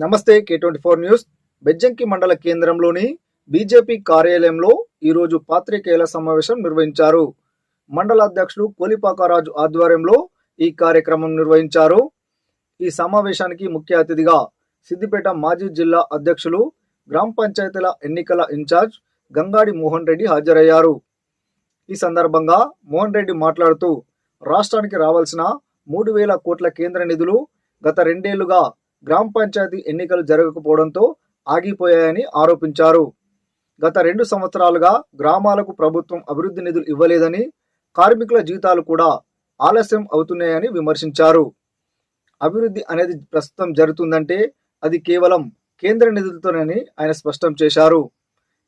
నమస్తే K twenty four news. Bejjanki మండల కేంద్రంలోని బీజేపీ కార్యాలయంలో ఈరోజు పాత్రికేయుల సమావేశం నిర్వహించారు. మండల అధ్యక్షుడు కోలిపాకరాజు ఆధ్వర్యంలో ఈ కార్యక్రమం నిర్వహించారు. ఈ సమావేశానికి ముఖ్య అతిథిగా సిద్దిపేట మాజీ జిల్లా అధ్యక్షులు గ్రామ పంచాయతీల ఎన్నికల ఇన్ఛార్జ్ గంగాడి మోహన్ రెడ్డి హాజరయ్యారు. ఈ సందర్భంగా మోహన్ రెడ్డి మాట్లాడుతూ రాష్ట్రానికి రావాల్సిన మూడు వేల కోట్ల కేంద్ర నిధులు గత రెండేళ్ళుగా గ్రామ పంచాయతీ ఎన్నికలు జరగకపోవడంతో ఆగిపోయాయని ఆరోపించారు. గత రెండు సంవత్సరాలుగా గ్రామాలకు ప్రభుత్వం అభివృద్ధి నిధులు ఇవ్వలేదని కార్మికుల జీతాలు కూడా ఆలస్యం అవుతున్నాయని విమర్శించారు. అభివృద్ధి అనేది ప్రస్తుతం జరుగుతుందంటే అది కేవలం కేంద్ర నిధులతోనని ఆయన స్పష్టం చేశారు.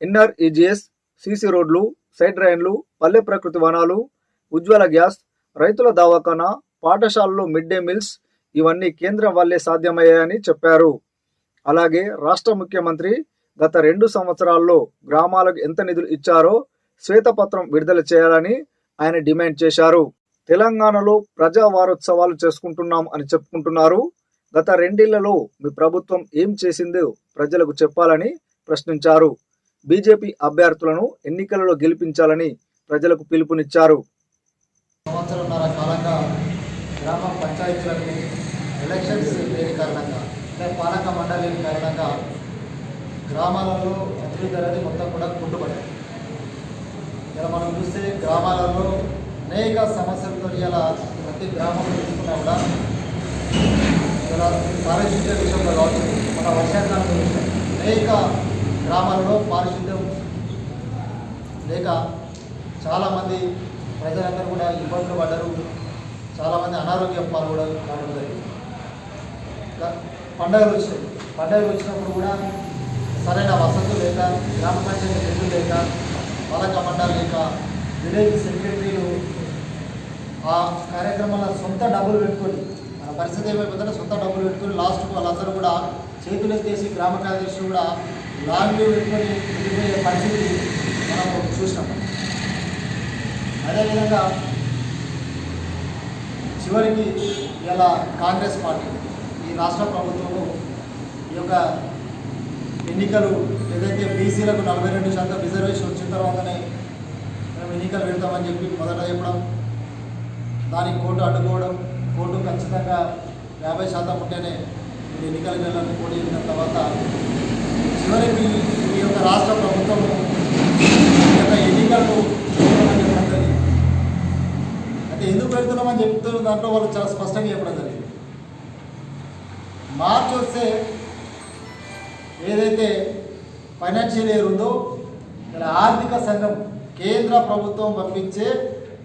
ఎన్ఆర్ఈజిఎస్ సీసీ రోడ్లు సైడ్ రైన్లు పల్లె ప్రకృతి వనాలు ఉజ్వల గ్యాస్ రైతుల దవాఖానా పాఠశాలలో మిడ్ డే మీల్స్ ఇవన్నీ కేంద్రం వల్లే సాధ్యమయ్యాయని చెప్పారు. అలాగే రాష్ట్ర ముఖ్యమంత్రి గత రెండు సంవత్సరాల్లో గ్రామాలకు ఎంత నిధులు ఇచ్చారో శ్వేతపత్రం విడుదల చేయాలని ఆయన డిమాండ్ చేశారు. తెలంగాణలో ప్రజా వారోత్సవాలు చేసుకుంటున్నాం అని చెప్పుకుంటున్నారు. గత రెండేళ్ళలో మీ ప్రభుత్వం ఏం చేసిందో ప్రజలకు చెప్పాలని ప్రశ్నించారు. బీజేపీ అభ్యర్థులను ఎన్నికలలో గెలిపించాలని ప్రజలకు పిలుపునిచ్చారు. సంవత్సరంన్నర కాలంగా గ్రామ పంచాయతీలకు ఎలక్షన్స్ లేని కారణంగా అంటే పాలక మండలి లేని కారణంగా గ్రామాలలో అభివృద్ధి అనేది మొత్తం కూడా కుంటుపడింది. ఇలా మనం చూస్తే గ్రామాలలో అనేక సమస్యలతో ఇలా ప్రతి గ్రామంలో తీసుకున్నా కూడా ఇలా పారిశుద్ధ్య విషయంలో కావచ్చు మన వర్షాకాలం విషయం అనేక గ్రామాలలో పారిశుద్ధ్యం లేక చాలామంది ప్రజలందరూ కూడా ఇబ్బందులు పడ్డారు చాలామంది అనారోగ్యం పాల్గొడ కావడం జరిగింది. పండుగలు వచ్చాయి. పండుగలు వచ్చినప్పుడు కూడా సరైన వసతులు లేక గ్రామ పంచాయతీ నిధులు లేక పాలక మండలి లేక విలేజ్ సెక్రటరీలు ఆ కార్యక్రమాల సొంత డబ్బులు పెట్టుకొని మన పరిస్థితి ఏమైపోతుందంటే సొంత డబ్బులు పెట్టుకొని లాస్ట్కు వాళ్ళందరూ కూడా చేతులు ఎత్తేసి గ్రామ కార్యదర్శులు కూడా లాంగ్లు పెట్టుకొని వెళ్ళిపోయే పరిస్థితి మనం చూసినాం. అదేవిధంగా చివరికి ఇలా కాంగ్రెస్ పార్టీ. ఈ రాష్ట్ర ప్రభుత్వము ఈ యొక్క ఎన్నికలు ఏదైతే బీసీలకు నలభై రెండు శాతం రిజర్వేషన్ వచ్చిన తర్వాతనే మేము ఎన్నికలు పెడతామని చెప్పి మొదట చెప్పడం దానికి కోర్టు అడ్డుకోవడం కోర్టు ఖచ్చితంగా యాభై శాతం ఉంటేనే మీరు ఎన్నికలకు వెళ్ళాలని పోటీ చేసిన తర్వాత చివరికి ఈ యొక్క రాష్ట్ర ప్రభుత్వము ఈ యొక్క ఎన్నికలు అయితే ఎందుకు పెడుతున్నామని చెప్తున్న దాంట్లో వాళ్ళు చాలా స్పష్టంగా చెప్పడం జరిగింది. మార్చి వస్తే ఏదైతే ఫైనాన్షియల్ ఇయర్ ఉందో ఇలా ఆర్థిక సంఘం కేంద్ర ప్రభుత్వం పంపించే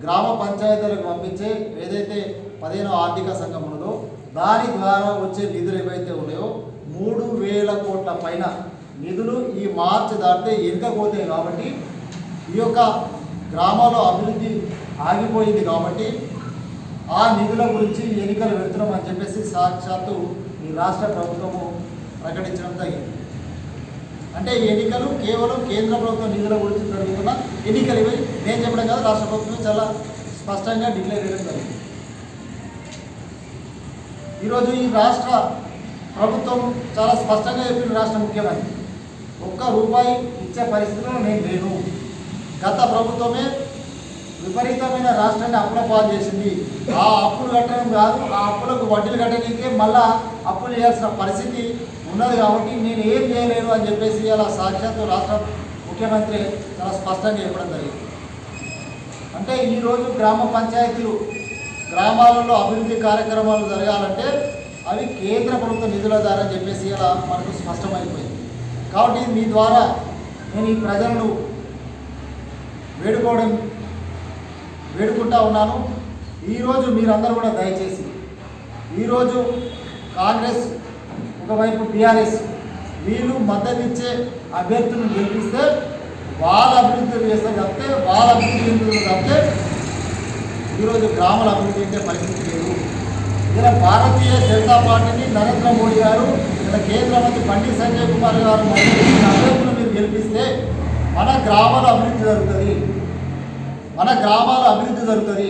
గ్రామ పంచాయతీలకు పంపించే ఏదైతే పదిహేను ఆర్థిక సంఘం ఉన్నదో దాని ద్వారా వచ్చే నిధులు ఏవైతే ఉన్నాయో మూడు వేల కోట్ల పైన నిధులు ఈ మార్చి దాటితే ఎనకపోతాయి కాబట్టి ఈ యొక్క గ్రామాల్లో అభివృద్ధి ఆగిపోయింది కాబట్టి ఆ నిధుల గురించి ఎన్నికలు పెడుతున్నాం అని చెప్పేసి సాక్షాత్తు ఈ రాష్ట్ర ప్రభుత్వము ప్రకటించడం జరిగింది. అంటే ఈ ఎన్నికలు కేవలం కేంద్ర ప్రభుత్వం నిధుల గురించి జరుగుతున్న ఎన్నికలు ఇవి నేను చెప్పడం కాదు రాష్ట్ర ప్రభుత్వం చాలా స్పష్టంగా డిక్లేర్ చేయడం జరిగింది. ఈరోజు ఈ రాష్ట్ర ప్రభుత్వం చాలా స్పష్టంగా చెప్పిన రాష్ట్ర ముఖ్యమంత్రి. ఒక్క రూపాయి ఇచ్చే పరిస్థితిలో నేను లేను. గత ప్రభుత్వమే విపరీతమైన రాష్ట్రాన్ని అప్పుల పాలు చేసింది. ఆ అప్పులు కట్టడం కాదు ఆ అప్పులకు వడ్డీలు కట్టడానికే మళ్ళా అప్పులు చేయాల్సిన పరిస్థితి ఉన్నది కాబట్టి నేను ఏం చేయలేను అని చెప్పేసి అలా సాక్షాత్తు రాష్ట్ర ముఖ్యమంత్రి చాలా స్పష్టంగా చెప్పడం జరిగింది. అంటే ఈరోజు గ్రామ పంచాయతీలు గ్రామాలలో అభివృద్ధి కార్యక్రమాలు జరగాలంటే అవి కేంద్ర ప్రభుత్వ నిధుల ద్వారా చెప్పేసి ఇలా మనకు స్పష్టమైపోయింది. కాబట్టి మీ ద్వారా నేను ఈ ప్రజలను వేడుకోవడం వేడుకుంటా ఉన్నాను. ఈరోజు మీరందరూ కూడా దయచేసి ఈరోజు కాంగ్రెస్ ఒకవైపు బీఆర్ఎస్ వీళ్ళు మద్దతిచ్చే అభ్యర్థులను గెలిపిస్తే వాళ్ళ అభివృద్ధి చేస్తే తప్పితే వాళ్ళ అభివృద్ధి చెందుతుంది తప్పితే ఈరోజు గ్రామాల అభివృద్ధి అయితే పరిస్థితి లేదు. ఇలా భారతీయ జనతా పార్టీని నరేంద్ర మోడీ గారు ఇలా కేంద్ర మంత్రి బండి సంజయ్ కుమార్ గారు అభ్యర్థులు మీరు గెలిపిస్తే మన గ్రామాల అభివృద్ధి జరుగుతుంది. మన గ్రామాల అభివృద్ధి జరుగుతుంది.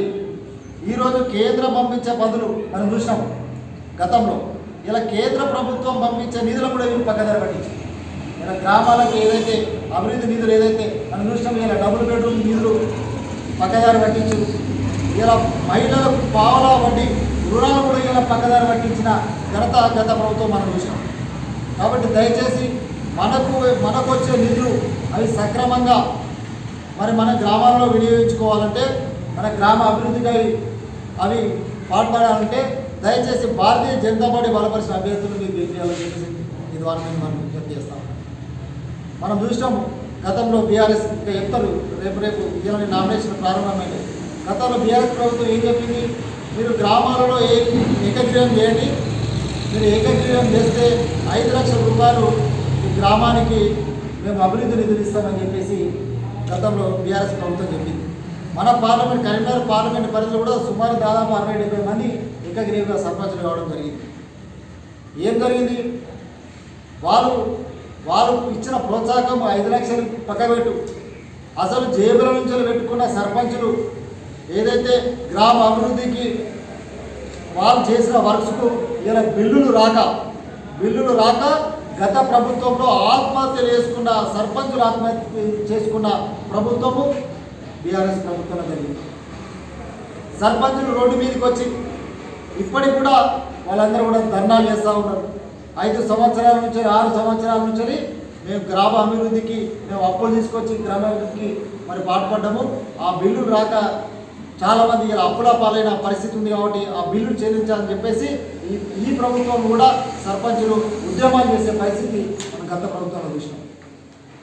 ఈరోజు కేంద్రం పంపించే బదులు మనం చూసినాం. గతంలో ఇలా కేంద్ర ప్రభుత్వం పంపించే నిధులు కూడా వీళ్ళు పక్కదారి పట్టించారు ఇలా గ్రామాలకు ఏదైతే అభివృద్ధి నిధులు ఏదైతే మనం చూసినాం ఇలా డబుల్ బెడ్రూమ్ నిధులు పక్కదారి పట్టించు ఇలా మహిళలకు పావలా వడ్డీ రుణాలు కూడా ఇలా పక్కదారి పట్టించిన ఘనత గత ప్రభుత్వం మనం చూసినాం. కాబట్టి దయచేసి మనకు మనకు వచ్చే నిధులు అవి సక్రమంగా మరి మన గ్రామాల్లో వినియోగించుకోవాలంటే మన గ్రామ అభివృద్ధికై అవి పాల్పడాలంటే పాటుపడాలంటే దయచేసి భారతీయ జనతా పార్టీ బలపరిచిన అభ్యర్థులు మీకు గెలిపించాలని చెప్పేసి ఈ ద్వారా మేము మనం విజ్ఞప్తి చేస్తాం. మనం చూసినాము గతంలో బీఆర్ఎస్ ఇంకా చెప్తారు రేపు రేపు ఇలాంటి నామినేషన్ ప్రారంభమైంది. గతంలో బీఆర్ఎస్ ప్రభుత్వం ఏం చెప్పింది? మీరు గ్రామాలలో ఏ ఏకగ్రీవం చేయండి మీరు ఏకగ్రీవం చేస్తే ఐదు లక్షల రూపాయలు ఈ గ్రామానికి మేము అభివృద్ధి నిధులు ఇస్తామని చెప్పేసి గతంలో బీఆర్ఎస్ ప్రభుత్వం చెప్పింది. మన పార్లమెంట్ కరీంనగర్ పార్లమెంట్ పరిధిలో కూడా సుమారు దాదాపు అరవై డెబ్బై మంది ఏకగ్రీవంగా సర్పంచులు కావడం జరిగింది. ఏం జరిగింది? వారు వారు ఇచ్చిన ప్రోత్సాహకం ఐదు లక్షలు పక్కబెట్టు అసలు జేబుల నుంచి పెట్టుకున్న సర్పంచులు ఏదైతే గ్రామ అభివృద్ధికి వాళ్ళు చేసిన వర్క్స్కు ఇలా బిల్లులు రాక బిల్లులు రాక గత ప్రభుత్వంలో ఆత్మహత్యలు చేసుకున్న సర్పంచులు ఆత్మహత్య చేసుకున్న ప్రభుత్వము బీఆర్ఎస్ ప్రభుత్వంలో జరిగింది. సర్పంచులు రోడ్డు మీదకి వచ్చి ఇప్పటికి కూడా వాళ్ళందరూ కూడా ధర్నాలు చేస్తూ ఉన్నారు. ఐదు సంవత్సరాల నుంచి ఆరు సంవత్సరాల నుంచి మేము గ్రామ అభివృద్ధికి మేము అప్పులు తీసుకొచ్చి గ్రామ అభివృద్ధికి మరి పాటుపడ్డాము. ఆ బిల్లు రాక చాలామంది ఇలా అప్పుల పాలైన పరిస్థితి ఉంది కాబట్టి ఆ బిల్లులు చెల్లించాలని చెప్పేసి ఈ ఈ ప్రభుత్వం కూడా సర్పంచులు ఉద్యమాలు చేసే పరిస్థితి మన గత ప్రభుత్వంలో చూసినాం.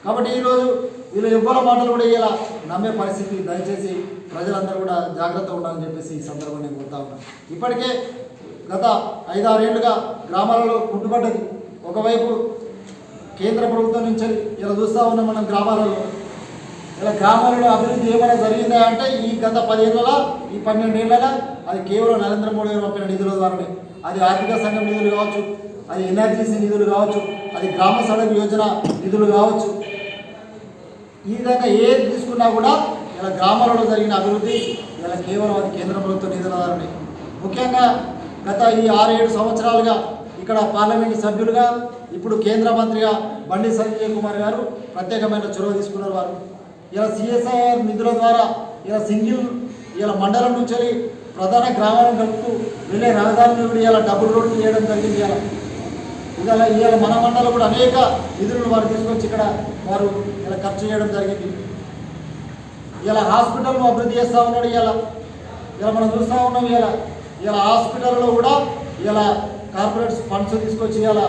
కాబట్టి ఈరోజు వీళ్ళు ఎవ్వరి మాటలు కూడా ఇలా నమ్మే పరిస్థితి దయచేసి ప్రజలందరూ కూడా జాగ్రత్త ఉండాలని చెప్పేసి ఈ సందర్భంగా నేను కోరుతా ఉన్నాను. ఇప్పటికే గత ఐదారేళ్ళుగా గ్రామాలలో పుట్టుబడ్డది ఒకవైపు కేంద్ర ప్రభుత్వం నుంచి ఇలా చూస్తూ ఉన్నాం మనం గ్రామాలలో. ఇలా గ్రామాలలో అభివృద్ధి ఏమైనా జరిగిందా అంటే ఈ గత పదిహేనుల ఈ పన్నెండేళ్ళలో అది కేవలం నరేంద్ర మోడీ గారు పంపిన నిధుల ద్వారానే. అది ఆర్థిక సంఘం నిధులు కావచ్చు అది ఎన్ఆర్జీసీ నిధులు కావచ్చు అది గ్రామ సడక్ యోజన నిధులు కావచ్చు. ఈ విధంగా ఏది తీసుకున్నా కూడా ఇలా గ్రామాలలో జరిగిన అభివృద్ధి ఇలా కేవలం అది కేంద్ర ప్రభుత్వ నిధుల ద్వారానే. ముఖ్యంగా గత ఈ ఆరు ఏడు సంవత్సరాలుగా ఇక్కడ పార్లమెంటు సభ్యులుగా ఇప్పుడు కేంద్ర మంత్రిగా బండి సంజయ్ కుమార్ గారు ప్రత్యేకమైన చొరవ తీసుకున్నారు వారు. ఇలా సిఎస్ఐఆర్ నిధుల ద్వారా ఇలా సింగిల్ ఇలా మండలం నుంచి ప్రధాన గ్రామాలను కలుపుతూ వెళ్ళే రహదారులు కూడా ఇలా డబుల్ రోడ్లు చేయడం జరిగింది ఇలా. ఇవాళ ఇవాళ మన మండలం కూడా అనేక నిధులను వారు తీసుకొచ్చి ఇక్కడ వారు ఇలా ఖర్చు చేయడం జరిగింది. ఇలా హాస్పిటల్ అభివృద్ధి చేస్తూ ఉన్నాడు ఇలా. ఇలా మనం చూస్తూ ఉన్నాం ఇలా. ఇలా హాస్పిటల్లో కూడా ఇలా కార్పొరేట్స్ ఫండ్స్ తీసుకొచ్చి ఇలా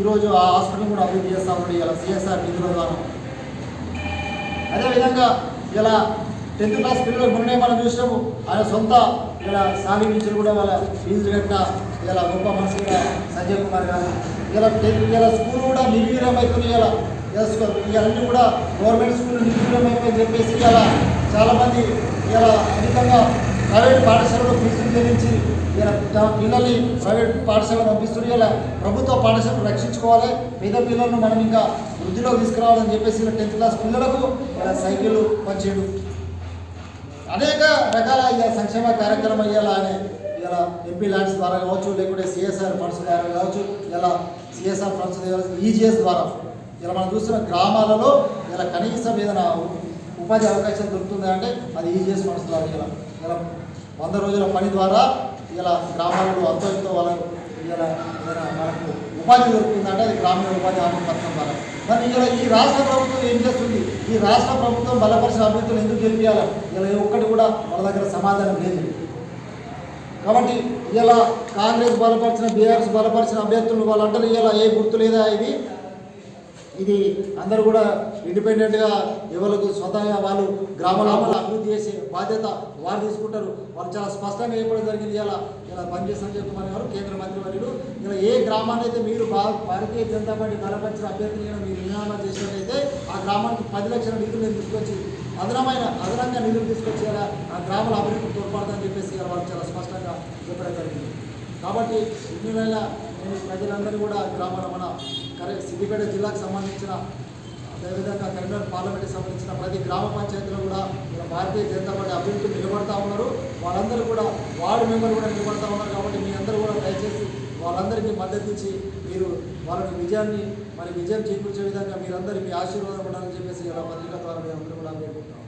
ఈరోజు ఆ హాస్పిటల్ కూడా అభివృద్ధి చేస్తూ ఉన్నాడు ఇలా సిఎస్ఆర్ నిధుల ద్వారా. అదేవిధంగా ఇలా టెన్త్ క్లాస్ పిల్లలు మొన్నే మనం చూసినాము ఆయన సొంత ఇలా సాలి నుంచి కూడా వాళ్ళ ఫీజులు కట్టిన ఇలా గొప్ప మనసుగా సంజయ్ కుమార్ గారు. ఇలా టెన్త్ ఇలా స్కూల్ కూడా నిర్వీర్యం అవుతుంది ఇలా ఇలా ఇవన్నీ కూడా గవర్నమెంట్ స్కూల్ నిర్వీర్యం చెప్పేసి ఇలా చాలామంది ఇలా అధికంగా ప్రైవేట్ పాఠశాలలో ఫీజులు చెల్లించి పిల్లల్ని ప్రైవేట్ పాఠశాలలో పంపిస్తున్నారు. ఇలా ప్రభుత్వ పాఠశాలను రక్షించుకోవాలి. పేద పిల్లలను మనం ఇంకా వృద్ధిలోకి తీసుకురావాలని చెప్పేసి ఇలా టెన్త్ క్లాస్ పిల్లలకు ఇలా సైకిళ్ళు పంచేయడం అనేక రకాల ఇలా సంక్షేమ కార్యక్రమం ఇవ్వాలా అని ఇలా ఎంపీ ల్యాండ్స్ ద్వారా కావచ్చు లేకుంటే సిఎస్ఆర్ ఫండ్స్ ద్వారా కావచ్చు ఇలా సిఎస్ఆర్ ఫండ్స్ ఈజీఎస్ ద్వారా ఇలా మనం చూస్తున్న గ్రామాలలో ఇలా కనీసం ఏదైనా ఉపాధి అవకాశం దొరుకుతుందంటే అది ఈజీఎస్ ఫండ్స్ ద్వారా ఇలా ఇలా వంద రోజుల పని ద్వారా ఇలా గ్రామాలలో అంతో వాళ్ళకు ఇలా మనకు ఉపాధి దొరుకుతుందంటే అది గ్రామీణ ఉపాధి హామీ పథకం ద్వారా. మరి ఇలా ఈ రాష్ట్ర ప్రభుత్వం ఏం చేస్తుంది? ఈ రాష్ట్ర ప్రభుత్వం బలపరిచిన అభ్యర్థులు ఎందుకు గెలిపించాలి ఇలా ఒక్కటి కూడా వాళ్ళ దగ్గర సమాధానం లేదు. కాబట్టి ఇలా కాంగ్రెస్ బలపరిచిన బీఆర్ఎస్ బలపరిచిన అభ్యర్థులు వాళ్ళంటారు ఇలా ఏ గుర్తు లేదా ఇది? ఇది అందరూ కూడా ఇండిపెండెంట్గా ఎవరికి స్వతహాగా వాళ్ళు గ్రామాల అభివృద్ధి చేసే బాధ్యత వారు తీసుకుంటారు. వాళ్ళు చాలా స్పష్టంగా చెప్పడం జరిగింది. ఇలా ఇలా సంజయ్ కుమార్ గారు కేంద్ర మంత్రి వర్యులు ఇలా ఏ గ్రామాన్ని అయితే మీరు భారతీయ జనతా పార్టీ బలపరిచిన అభ్యర్థిని కనుక మీరు నిర్ణయం చేసినట్లయితే ఆ గ్రామానికి పది లక్షల నిధులు నేను తీసుకొచ్చి అదనమైన అదనంగా నిధులు తీసుకొచ్చి ఆ గ్రామాల అభివృద్ధికి తోడ్పడతామని చెప్పేసి వాళ్ళు చాలా స్పష్టంగా చెప్పడం జరిగింది. కాబట్టి ఇన్ని ప్రజలందరూ కూడా గ్రామాల మన కరే సిద్దిపేట జిల్లాకు సంబంధించిన అదేవిధంగా కరీంనగర్ పార్లమెంట్కి సంబంధించిన ప్రతి గ్రామ పంచాయతీలో కూడా మన భారతీయ జనతా పార్టీ అభివృద్ధి నిలబడతా ఉన్నారు. వాళ్ళందరూ కూడా వార్డు మెంబర్ కూడా నిలబడతా ఉన్నారు కాబట్టి మీ అందరూ కూడా దయచేసి వాళ్ళందరికీ మద్దతు ఇచ్చి మీరు వాళ్ళకి విజయాన్ని మరి విజయం చేకూర్చే విధంగా మీరందరూ మీ ఆశీర్వాదం ఉండాలని చెప్పేసి ఇలా పత్రిక ద్వారా మీరు అందరూ కూడా వేడుకుంటున్నాం